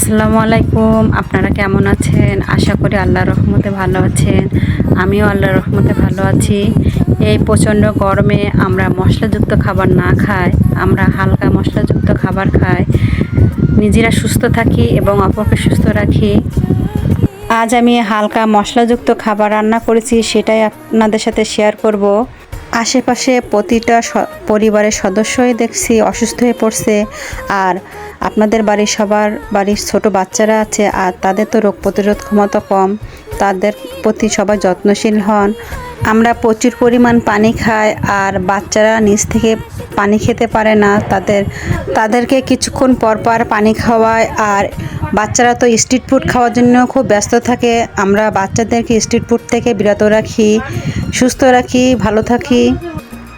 আসসালামু আলাইকুম। আপনারা কেমন আছেন? আশা করি আল্লাহর রহমতে ভালো আছেন। আমিও আল্লাহর রহমতে ভালো আছি। এই প্রচণ্ড গরমে আমরা মশলাযুক্ত খাবার না খাই, আমরা হালকা মশলাযুক্ত খাবার খাই। নিজেরা সুস্থ থাকি এবং অপরকে সুস্থ রাখি। আজ আমি হালকা মশলাযুক্ত খাবার রান্না করেছি, সেটাই আপনাদের সাথে শেয়ার করব। আশেপাশে প্রতিটা পরিবারের সদস্যই দেখছি অসুস্থ হয়ে পড়ছে। আর আপনাদের বাড়ির সবার বাড়ির ছোট বাচ্চারা আছে আর তাদের তো রোগ প্রতিরোধ ক্ষমতা কম, তাদের প্রতি সবাই যত্নশীল হন। আমরা প্রচুর পরিমাণ পানি খাই আর বাচ্চারা নিজ থেকে পানি খেতে পারে না। তাদের, তাদেরকে কিছুক্ষণ পর পর পানি খাওয়ায় আর বাচ্চারা তো স্ট্রিট ফুড খাওয়ার জন্য খুব ব্যস্ত থাকে। আমরা বাচ্চাদেরকে স্ট্রিট ফুড থেকে বিরত রাখি, সুস্থ রাখি, ভালো থাকি।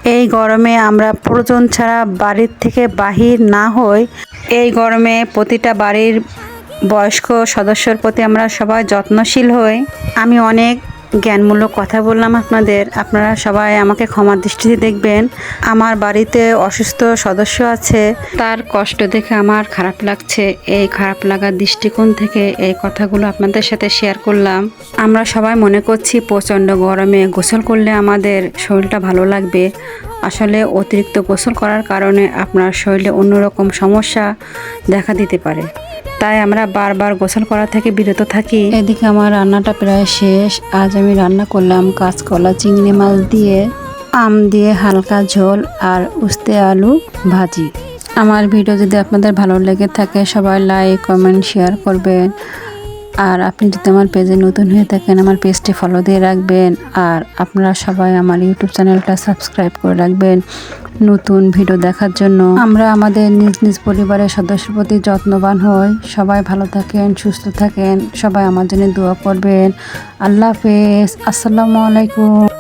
এই গরমে আমরা প্রয়োজন ছাড়া বাড়ির থেকে বাহির না হই। এই গরমে প্রতিটা বাড়ির বয়স্ক সদস্যর প্রতি আমরা সবাই যত্নশীল হই। আমি অনেক জ্ঞানমূলক কথা বললাম আপনাদের। আপনারা সবাই আমাকে ক্ষমার দৃষ্টিতে দেখবেন। আমার বাড়িতে অসুস্থ সদস্য আছে। তার কষ্ট দেখে আমার খারাপ লাগছে। এই খারাপ লাগার দৃষ্টিকোণ থেকে এই কথাগুলো আপনাদের সাথে শেয়ার করলাম। আমরা সবাই মনে করছি প্রচণ্ড গরমে গোসল করলে আমাদের শরীরটা ভালো লাগবে। আসলে অতিরিক্ত গোসল করার কারণে আপনার শরীরে অন্যরকম সমস্যা দেখা দিতে পারে। তাই আমরা বারবার গোসল করা থেকে বিরত থাকি। এদিকে আমার রান্নাটা প্রায় শেষ। আজ আমি রান্না করলাম কাঁচকলা, চিংড়ি মাছ দিয়ে, আম দিয়ে হালকা ঝোল আর উস্তে আলু ভাজি। আমার ভিডিও যদি আপনাদের ভালো লেগে থাকে, সবাই লাইক কমেন্ট শেয়ার করবেন। আর আপনি যদি আমার পেজে নতুন হয়ে থাকেন, আমার পেজটি ফলো দিয়ে রাখবেন। আর আপনারা সবাই আমার ইউটিউব চ্যানেলটা সাবস্ক্রাইব করে রাখবেন নতুন ভিডিও দেখার জন্য। আমরা আমাদের নিজ নিজ পরিবারের সদস্যের প্রতি যত্নবান হই। সবাই ভালো থাকেন, সুস্থ থাকেন। সবাই আমার জন্য দোয়া করবেন। আল্লাহ হাফেজ। আসসালামু আলাইকুম।